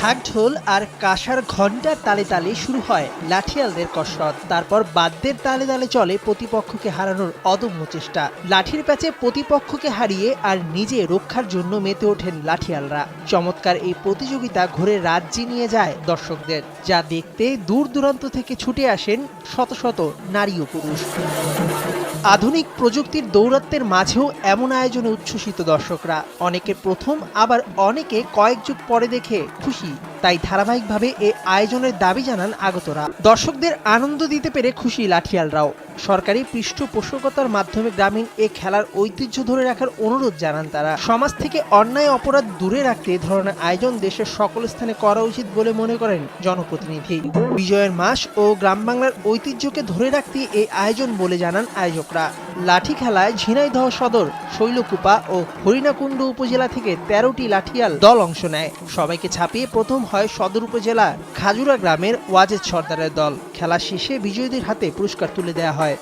ঢাক ঢোল আর কাঁসার ঘণ্টার তালে তালে শুরু হয় লাঠিয়ালদের কসরত। তারপর বাদ্যের তালে তালে চলে প্রতিপক্ষকে হারানোর অদম্য চেষ্টা। লাঠির প্যাচে প্রতিপক্ষকে হারিয়ে আর নিজে রক্ষার জন্য মেতে ওঠেন লাঠিয়ালরা। চমৎকার এই প্রতিযোগিতা ঘুরে রাজ্যে নিয়ে যায় দর্শকদের। যা দেখতে দূর দূরান্ত থেকে ছুটে আসেন শত শত নারী ও পুরুষ। আধুনিক প্রযুক্তির দৌরাত্বের মাঝেও এমন আয়োজনে উচ্ছ্বসিত দর্শকরা। অনেকে প্রথম, আবার অনেকে কয়েক যুগ পরে দেখে খুশি। তাই ধারাবাহিকভাবে এ আয়োজনের দাবি জানান আগতরা। দর্শকদের আনন্দ দিতে পেরে খুশি লাঠিয়ালরাও। সরকারি পৃষ্ঠপোষকতার মাধ্যমে গ্রামীণ এ খেলার ঐতিহ্য ধরে রাখার অনুরোধ জানান তারা। সমাজ থেকে অন্যায় অপরাধ দূরে রাখতে ধরনের আয়োজন দেশের সকল স্থানে করা উচিত বলে মনে করেন জনপ্রতিনিধি। বিজয়ের মাস ও গ্রাম বাংলার ঐতিহ্যকে ধরে রাখতে এই আয়োজন বলে জানান আয়োজকরা। লাঠি খেলায় ঝিনাইদহ সদর, শৈলকুপা ও হরিণাকুণ্ড উপজেলা থেকে তেরোটি লাঠিয়াল দল অংশ নেয়। সবাইকে ছাপিয়ে প্রথম হয় সদর উপজেলা খাজুরা গ্রামের ওয়াজেদ সর্দারের দল। খেলা শেষে বিজয়ীদের হাতে পুরস্কার তুলে দেওয়া হয়।